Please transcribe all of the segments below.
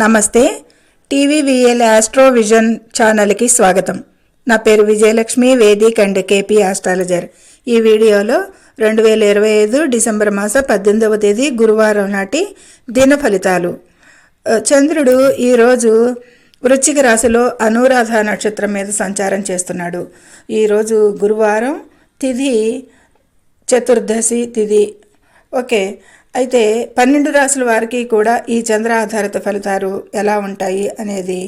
నమస్తే టీవీవీఎల్ ఆస్ట్రోవిజన్ ఛానల్కి స్వాగతం. నా పేరు Vijayalakshmi vedic and KP astrologer. ఈ వీడియోలో రెండు వేల ఇరవై ఐదు డిసెంబర్ మాస పద్దెనిమిదవ తేదీ గురువారం నాటి దిన ఫలితాలు. చంద్రుడు ఈరోజు వృశ్చిక రాశిలో అనురాధ నక్షత్రం మీద సంచారం చేస్తున్నాడు. ఈరోజు గురువారం తిథి చతుర్దశి తిథి. ఓకే అయితే పన్నెండు రాసుల వారికి కూడా ఈ చంద్ర ఆధారిత ఫలితాలు ఎలా ఉంటాయి అనేది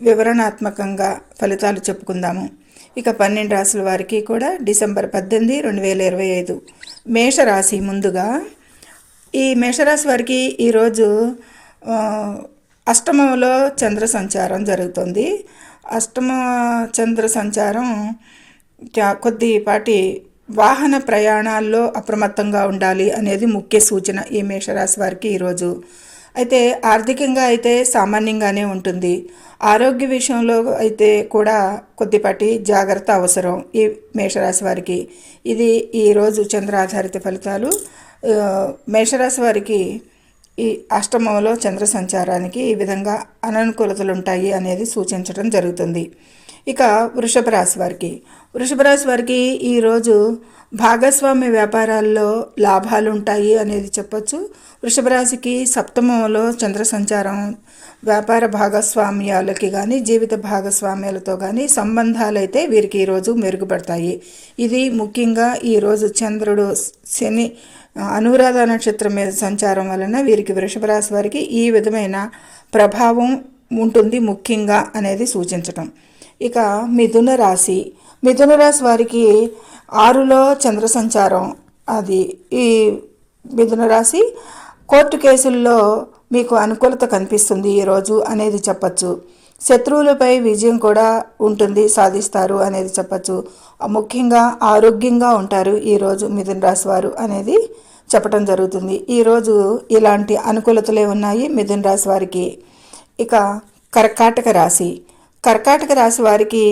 వివరణాత్మకంగా ఫలితాలు చెప్పుకుందాము. ఇక పన్నెండు రాసుల వారికి కూడా డిసెంబర్ పద్దెనిమిది రెండు వేల ఇరవై ఐదు మేషరాశి ముందుగా ఈ మేషరాశి వారికి ఈరోజు అష్టమంలో చంద్ర సంచారం జరుగుతుంది. అష్టమ చంద్ర సంచారం కొద్దిపాటి వాహన ప్రయాణాల్లో అప్రమత్తంగా ఉండాలి అనేది ముఖ్య సూచన ఈ మేషరాశి వారికి ఈరోజు. అయితే ఆర్థికంగా అయితే సామాన్యంగానే ఉంటుంది. ఆరోగ్య విషయంలో అయితే కూడా కొద్దిపాటి జాగ్రత్త అవసరం ఈ మేషరాశి వారికి. ఇది ఈరోజు చంద్ర ఆధారిత ఫలితాలు మేషరాశి వారికి ఈ అష్టమంలో చంద్ర సంచారానికి ఈ విధంగా అననుకూలతలు ఉంటాయి అనేది సూచించడం జరుగుతుంది. ఇక వృషభ రాశి వారికి. వృషభ రాశి వారికి ఈరోజు భాగస్వామ్య వ్యాపారాల్లో లాభాలు ఉంటాయి అనేది చెప్పొచ్చు. వృషభ రాశికి సప్తమంలో చంద్ర సంచారం వ్యాపార భాగస్వామ్యాలకి కానీ జీవిత భాగస్వామ్యాలతో కానీ సంబంధాలు అయితే వీరికి ఈరోజు మెరుగుపడతాయి. ఇది ముఖ్యంగా ఈరోజు చంద్రుడు శని అనురాధ నక్షత్రం మీద సంచారం వలన వీరికి వృషభ రాశి వారికి ఈ విధమైన ప్రభావం ఉంటుంది ముఖ్యంగా అనేది సూచించటం. ఇక మిథున రాశి. మిథున రాశి వారికి ఆరులో చంద్ర సంచారం. అది ఈ మిథున రాశి కోర్టు కేసుల్లో మీకు అనుకూలత కనిపిస్తుంది ఈరోజు అనేది చెప్పచ్చు. శత్రువులపై విజయం కూడా ఉంటుంది సాధిస్తారు అనేది చెప్పచ్చు. ముఖ్యంగా ఆరోగ్యంగా ఉంటారు ఈరోజు మిథున రాశి వారు అనేది చెప్పడం జరుగుతుంది. ఈరోజు ఇలాంటి అనుకూలతలే ఉన్నాయి మిథున రాశి వారికి. ఇక కర్కాటక రాశి. కర్కాటక రాశి వారికి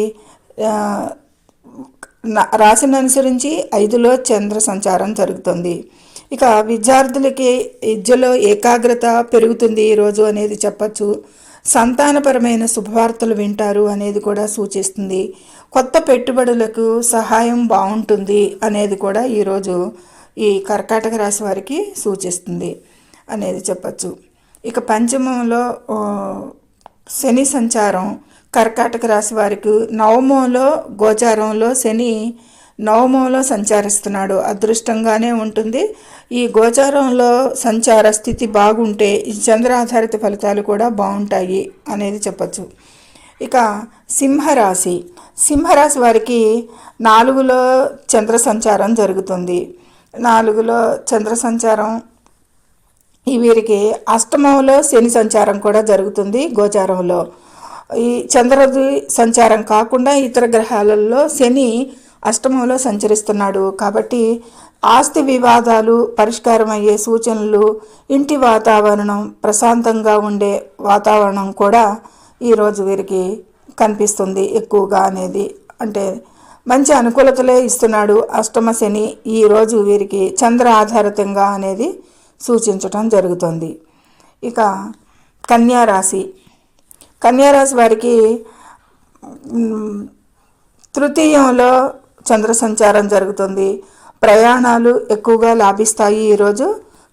రాశిని అనుసరించి ఐదులో చంద్ర సంచారం జరుగుతుంది. ఇక విద్యార్థులకి విద్యలో ఏకాగ్రత పెరుగుతుంది ఈరోజు అనేది చెప్పచ్చు. సంతానపరమైన శుభవార్తలు వింటారు అనేది కూడా సూచిస్తుంది. కొత్త పెట్టుబడులకు సహాయం బాగుంటుంది అనేది కూడా ఈరోజు ఈ కర్కాటక రాశి వారికి సూచిస్తుంది అనేది చెప్పచ్చు. ఇక పంచమంలో శని సంచారం కర్కాటక రాశి వారికి నవమంలో గోచారంలో శని నవమంలో సంచారిస్తున్నాడు. అదృష్టంగానే ఉంటుంది. ఈ గోచారంలో సంచార స్థితి బాగుంటే ఈ చంద్ర ఆధారిత ఫలితాలు కూడా బాగుంటాయి అనేది చెప్పచ్చు. ఇక సింహరాశి. సింహరాశి వారికి నాలుగులో చంద్ర సంచారం జరుగుతుంది. నాలుగులో చంద్ర సంచారం ఈ వీరికి అష్టమంలో శని సంచారం కూడా జరుగుతుంది గోచారంలో. ఈ చంద్రది సంచారం కాకుండా ఇతర గ్రహాలలో శని అష్టమంలో సంచరిస్తున్నాడు. కాబట్టి ఆస్తి వివాదాలు పరిష్కారం అయ్యే సూచనలు ఇంటి వాతావరణం ప్రశాంతంగా ఉండే వాతావరణం కూడా ఈరోజు వీరికి కనిపిస్తుంది ఎక్కువగా అనేది. అంటే మంచి అనుకూలతలే ఇస్తున్నాడు అష్టమ శని ఈరోజు వీరికి చంద్ర ఆధారితంగా అనేది సూచించటం జరుగుతుంది. ఇక కన్యారాశి కన్యారాశి వారికి తృతీయంలో చంద్ర సంచారం జరుగుతుంది. ప్రయాణాలు ఎక్కువగా లాభిస్తాయి ఈరోజు.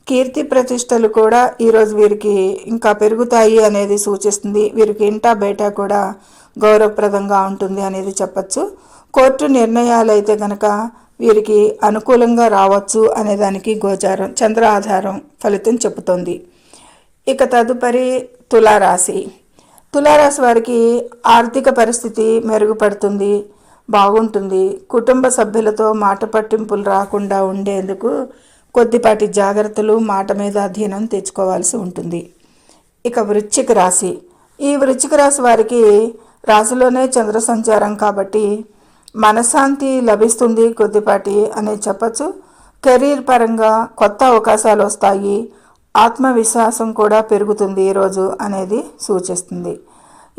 కీర్తి ప్రతిష్టలు కూడా ఈరోజు వీరికి ఇంకా పెరుగుతాయి అనేది సూచిస్తుంది. వీరికి ఇంటా బయట కూడా గౌరవప్రదంగా ఉంటుంది అనేది చెప్పచ్చు. కోర్టు నిర్ణయాలు అయితే కనుక వీరికి అనుకూలంగా రావచ్చు అనేదానికి గోచారం చంద్ర ఆధారం ఫలితం చెబుతోంది. ఇక తదుపరి తులారాశి. తులారాశి వారికి ఆర్థిక పరిస్థితి మెరుగుపడుతుంది. బాగుంటుంది. కుటుంబ సభ్యులతో మాట పట్టింపులు రాకుండా ఉండేందుకు కొద్దిపాటి జాగ్రత్తలు మాట మీద అధీనం తెచ్చుకోవాల్సి ఉంటుంది. ఇక వృశ్చిక రాశి. ఈ వృశ్చిక రాశి వారికి రాశిలోనే చంద్ర సంచారం కాబట్టి మనశ్శాంతి లభిస్తుంది కొద్దిపాటి అనే చెప్పచ్చు. కెరీర్ పరంగా కొత్త అవకాశాలు వస్తాయి. ఆత్మవిశ్వాసం కూడా పెరుగుతుంది ఈరోజు అనేది సూచిస్తుంది.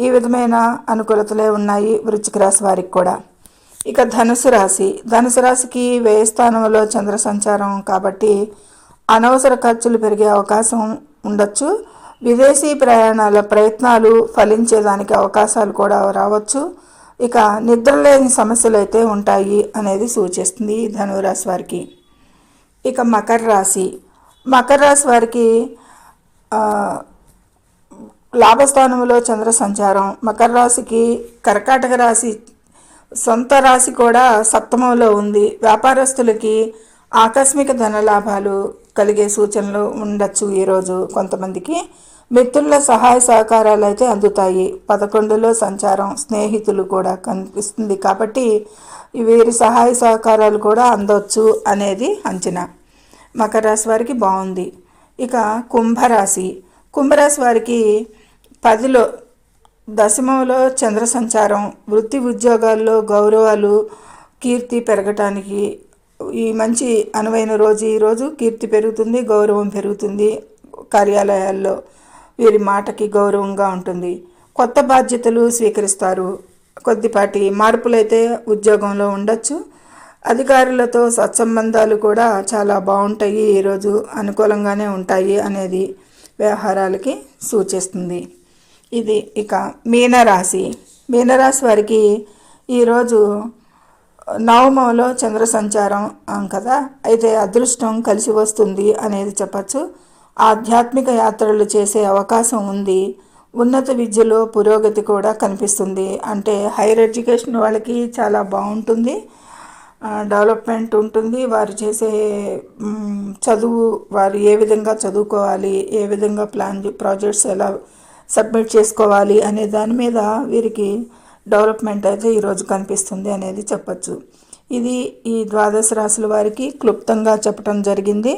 ఈ విధమైన అనుకూలతలే ఉన్నాయి వృశ్చిక రాశి వారికి కూడా. ఇక ధనుసు రాశి. ధనుసు రాశికి వ్యయస్థానంలో చంద్ర సంచారం కాబట్టి అనవసర ఖర్చులు పెరిగే అవకాశం ఉండొచ్చు. విదేశీ ప్రయాణాల ప్రయత్నాలు ఫలించేదానికి అవకాశాలు కూడా రావచ్చు. ఇక నిద్రలేని సమస్యలు అయితే ఉంటాయి అనేది సూచిస్తుంది ధనురాశి వారికి. ఇక మకర రాశి. మకర రాశి వారికి లాభస్థానంలో చంద్ర సంచారం. మకర రాశికి కర్కాటక రాశి సొంత రాశి కూడా సప్తమంలో ఉంది. వ్యాపారస్తులకి ఆకస్మిక ధన లాభాలు కలిగే సూచనలు ఉండొచ్చు ఈరోజు కొంతమందికి. మిత్రుల సహాయ సహకారాలు అయితే అందుతాయి. పదకొండులో సంచారం స్నేహితులు కూడా కనిపిస్తుంది కాబట్టి వీరి సహాయ సహకారాలు కూడా అందొచ్చు అనేది అంచనా. మకర రాశి వారికి బాగుంది. ఇక కుంభరాశి. కుంభరాశి వారికి పదిలో దశమంలో చంద్ర సంచారం వృత్తి ఉద్యోగాల్లో గౌరవాలు కీర్తి పెరగటానికి ఈ మంచి అనువైన రోజు ఈరోజు కీర్తి పెరుగుతుంది గౌరవం పెరుగుతుంది కార్యాలయాల్లో. వీరి మాటకి గౌరవంగా ఉంటుంది. కొత్త బాధ్యతలు స్వీకరిస్తారు. కొద్దిపాటి మార్పులైతే ఉద్యోగంలో ఉండొచ్చు. అధికారులతో సత్సంబంధాలు కూడా చాలా బాగుంటాయి. ఈరోజు అనుకూలంగానే ఉంటాయి అనేది వ్యవహారాలకి సూచిస్తుంది. ఇది ఇక మీనరాశి. మీనరాశి వారికి ఈరోజు నవమంలో చంద్ర సంచారం కదా? అయితే అదృష్టం కలిసి వస్తుంది అనేది చెప్పచ్చు. ఆధ్యాత్మిక యాత్రలు చేసే అవకాశం ఉంది. ఉన్నత విద్యలో పురోగతి కూడా కనిపిస్తుంది. అంటే హైయర్ ఎడ్యుకేషన్ వాళ్ళకి చాలా బాగుంటుంది. డెవలప్మెంట్ ఉంటుంది. వారు చేసే చదువు వారు ఏ విధంగా చదువుకోవాలి ఏ విధంగా ప్లాన్ ప్రాజెక్ట్స్ ఎలా సబ్మిట్ చేసుకోవాలి అనే దాని మీద వీరికి డెవలప్మెంట్ అయితే ఈరోజు కనిపిస్తుంది అనేది చెప్పచ్చు. ఇది ఈ ద్వాదశ రాశుల వారికి క్లుప్తంగా చెప్పడం జరిగింది.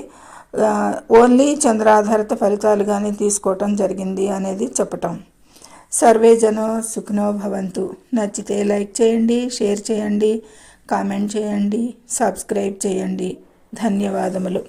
ఓన్లీ చంద్రాధారిత ఫలితాలుగానే తీసుకోవటం జరిగింది అనేది చెప్పటం. సర్వే జనో సుఖనో భవంతు. నచ్చితే లైక్ చేయండి షేర్ చేయండి కామెంట్ చేయండి సబ్స్క్రైబ్ చేయండి. ధన్యవాదములు.